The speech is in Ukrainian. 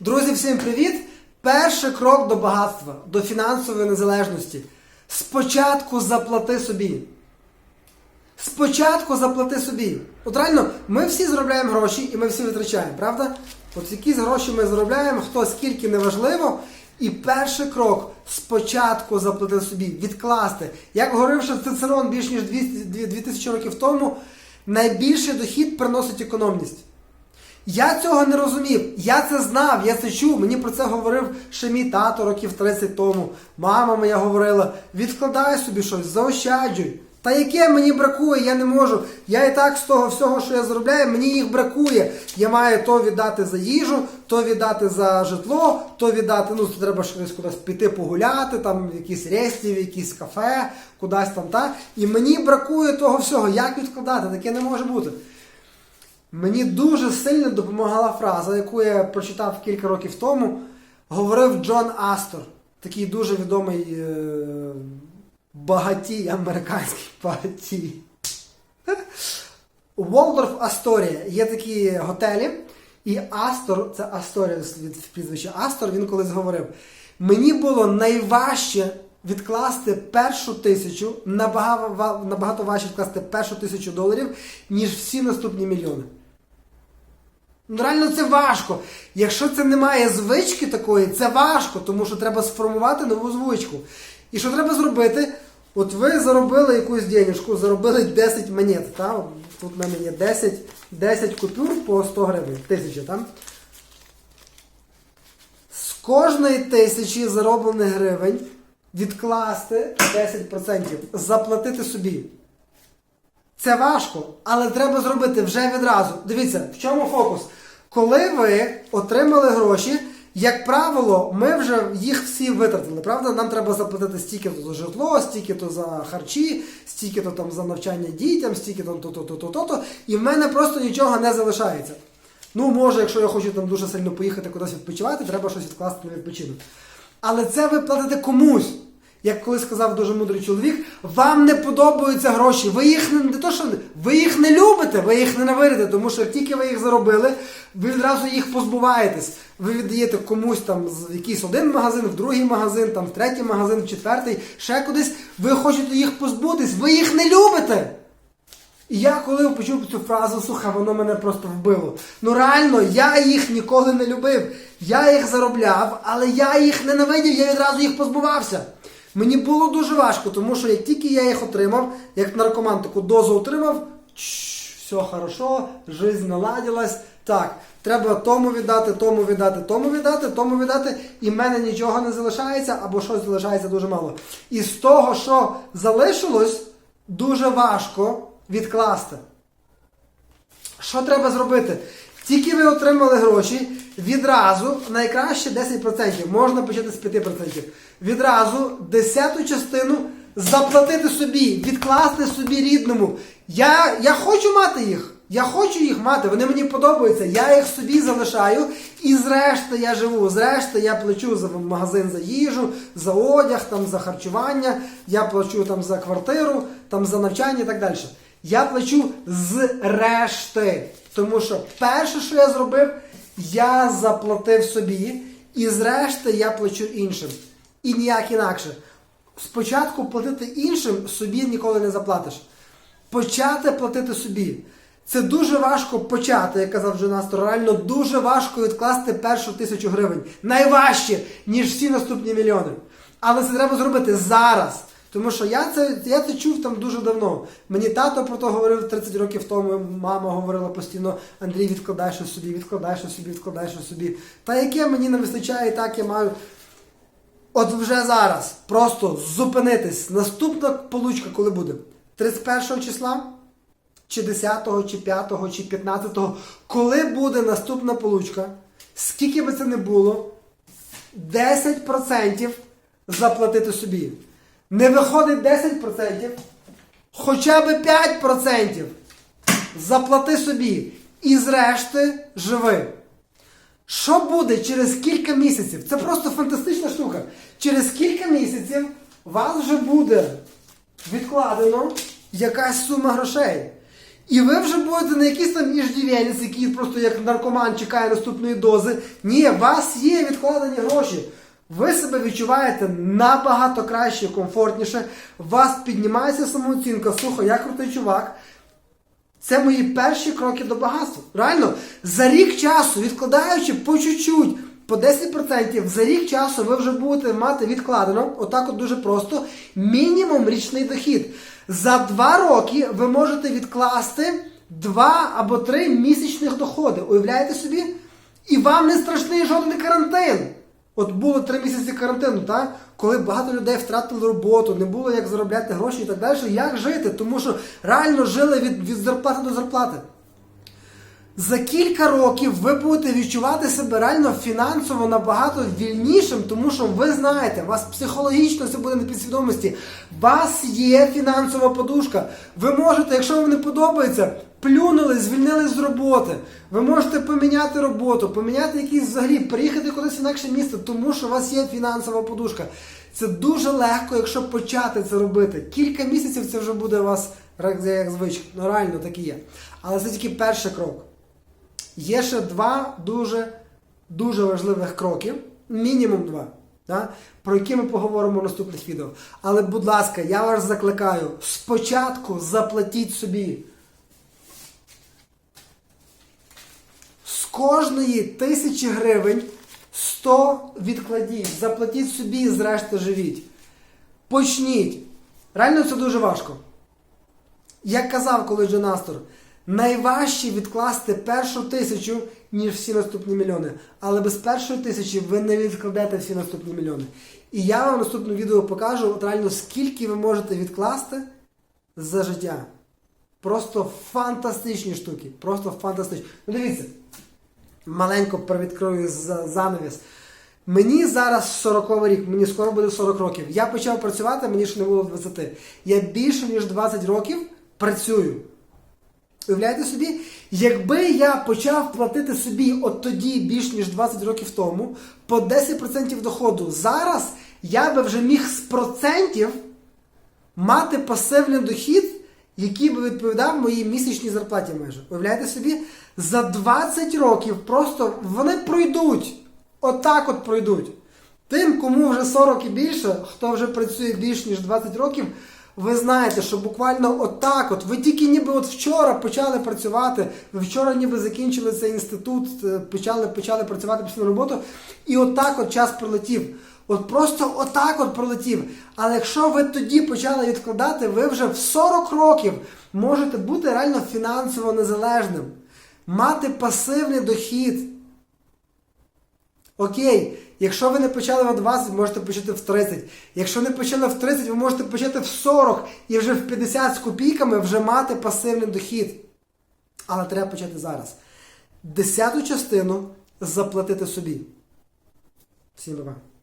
Друзі, всім привіт! Перший крок до багатства, до фінансової незалежності. Спочатку заплати собі. Спочатку заплати собі. От реально, ми всі заробляємо гроші і ми всі витрачаємо, правда? От якісь гроші ми заробляємо, хто скільки неважливо. І перший крок спочатку заплатити собі, відкласти. Як говорив ще Цицерон більш ніж 2000 років тому, найбільший дохід приносить економність. Я цього не розумів. Я це знав, я це чув. Мені про це говорив ще мій тато років 30 тому. Мама моя говорила: відкладай собі щось, заощаджуй. Та яке мені бракує, я не можу. Я і так з того всього, що я заробляю, мені їх бракує. Я маю то віддати за їжу, то віддати за житло, то віддати, ну треба щось кудись піти погуляти, там в якісь ресті, в якісь кафе, кудись там та. І мені бракує того всього. Як відкладати? Таке не може бути. Мені дуже сильно допомагала фраза, яку я прочитав кілька років тому. Говорив Джон Астор, такий дуже відомий е, багатій, американський багатій. У Волдорф Асторія є такі готелі, і Астор, це Асторія від прізвища Астор, він колись говорив: мені було найважче відкласти першу тисячу, набагато, набагато важче відкласти першу тисячу доларів, ніж всі наступні мільйони. Ну, реально це важко. Якщо це немає звички такої, це важко, тому що треба сформувати нову звичку. І що треба зробити? От ви заробили якусь денежку, заробили 10 монет. Та? Тут в мене є 10, 10 купюр по 100 гривень. Тисяча, там. З кожної тисячі зароблених гривень відкласти 10%, заплатити собі. Це важко, але треба зробити вже відразу. Дивіться, в чому фокус? Коли ви отримали гроші, як правило, ми вже їх всі витратили. Правда, нам треба заплатити стільки-то за житло, стільки-то за харчі, стільки-то там за навчання дітям, стільки-то то-то, то-то, то-то. І в мене просто нічого не залишається. Ну, може, якщо я хочу там дуже сильно поїхати кудись відпочивати, треба щось відкласти на відпочинок. Але це ви платите комусь. Як колись сказав дуже мудрий чоловік, вам не подобаються гроші. Ви їх не, не то, що ви їх не любите, ви їх ненавидите, тому що як тільки ви їх заробили, ви відразу їх позбуваєтесь. Ви віддаєте комусь там в якийсь один магазин, в другий магазин, там в третій магазин, в четвертий, ще кудись. Ви хочете їх позбутись, ви їх не любите. І я коли почув цю фразу, слухай, воно мене просто вбило. Ну реально, я їх ніколи не любив. Я їх заробляв, але я їх ненавидів, я відразу їх позбувався. Мені було дуже важко, тому що як тільки я їх отримав, як наркоман таку дозу отримав, все хорошо, жизнь наладилась. Так, треба тому віддати, тому віддати, тому віддати, тому віддати, і в мене нічого не залишається, або щось залишається дуже мало. І з того, що залишилось, дуже важко відкласти. Що треба зробити? Тільки ви отримали гроші, відразу найкраще 10%, можна почати з 5%. Відразу десяту частину заплатити собі, відкласти собі рідному. Я, я хочу мати їх. Я хочу їх мати, вони мені подобаються. Я їх собі залишаю, і зрешта я живу. Зрешта я плачу за магазин за їжу, за одяг, там за харчування, я плачу там за квартиру, там за навчання і так далі. Я плачу з решти. Тому що перше, що я зробив, я заплатив собі, і зрешти я плачу іншим. І ніяк інакше. Спочатку платити іншим собі ніколи не заплатиш. Почати платити собі. Це дуже важко почати, як казав вже Настор, реально дуже важко відкласти першу тисячу гривень. Найважче, ніж всі наступні мільйони. Але це треба зробити зараз. Тому що я це, я це чув там дуже давно. Мені тато про то говорив 30 років тому, мама говорила постійно, Андрій, відкладай щось собі, відкладай щось собі, відкладай щось собі. Та яке мені не вистачає, так я маю. От вже зараз просто зупинитись. Наступна получка коли буде? 31 числа? Чи 10, чи 5, чи 15, коли буде наступна получка, скільки би це не було, 10% заплатити собі. Не виходить 10%, хоча б 5% заплати собі. І зрешти живи. Що буде через кілька місяців? Це просто фантастична штука. Через кілька місяців вас вже буде відкладено якась сума грошей. І ви вже будете не якийсь там іждівелець, який просто як наркоман чекає наступної дози. Ні, у вас є відкладені гроші. Ви себе відчуваєте набагато краще, комфортніше. Вас піднімається самооцінка. Слухай, я крутий чувак. Це мої перші кроки до багатства. Реально, за рік часу, відкладаючи по чуть-чуть, по 10%, за рік часу ви вже будете мати відкладено, отак от дуже просто, мінімум річний дохід. За 2 роки ви можете відкласти 2 або 3 місячних доходи. Уявляєте собі? І вам не страшний жодний карантин. От було 3 місяці карантину, так? коли багато людей втратили роботу, не було як заробляти гроші і так далі. Як жити? Тому що реально жили від, від зарплати до зарплати. За кілька років ви будете відчувати себе реально фінансово набагато вільнішим, тому що ви знаєте, у вас психологічно це буде на підсвідомості. У вас є фінансова подушка. Ви можете, якщо вам не подобається, плюнули, звільнили з роботи. Ви можете поміняти роботу, поміняти якийсь взагалі, переїхати кудись інакше місце, тому що у вас є фінансова подушка. Це дуже легко, якщо почати це робити. Кілька місяців це вже буде у вас як звичка. Ну реально так і є. Але це тільки перший крок. Є ще два дуже дуже важливих кроки, мінімум два, да, про які ми поговоримо в наступних відео. Але, будь ласка, я вас закликаю, спочатку заплатіть собі. Кожної тисячі гривень 100 відкладіть, заплатіть собі і зрешти живіть. Почніть. Реально це дуже важко. Як казав колись Джон Астор, найважче відкласти першу тисячу, ніж всі наступні мільйони. Але без першої тисячі ви не відкладете всі наступні мільйони. І я вам в наступному відео покажу от реально, скільки ви можете відкласти за життя. Просто фантастичні штуки. Просто фантастичні. Ну дивіться, маленько привідкрою занавіс. Мені зараз 40 рік, мені скоро буде 40 років. Я почав працювати, мені ще не було 20. Я більше ніж 20 років працюю. Уявляєте собі, якби я почав платити собі от тоді більш ніж 20 років тому по 10% доходу, зараз я би вже міг з процентів мати пасивний дохід, який би відповідав моїй місячній зарплаті майже. Уявляєте собі, за 20 років просто вони пройдуть. Отак от пройдуть. Тим, кому вже 40 і більше, хто вже працює більш ніж 20 років, ви знаєте, що буквально отак от, ви тільки ніби от вчора почали працювати, ви вчора ніби закінчили цей інститут, е, почали, почали працювати після роботу, і отак от час пролетів. От просто отак от пролетів. Але якщо ви тоді почали відкладати, ви вже в 40 років можете бути реально фінансово незалежним, мати пасивний дохід. Окей, якщо ви не почали в 20, можете почати в 30. Якщо не почали в 30, ви можете почати в 40 і вже в 50 з копійками вже мати пасивний дохід. Але треба почати зараз. Десяту частину заплатити собі. Всім па-па.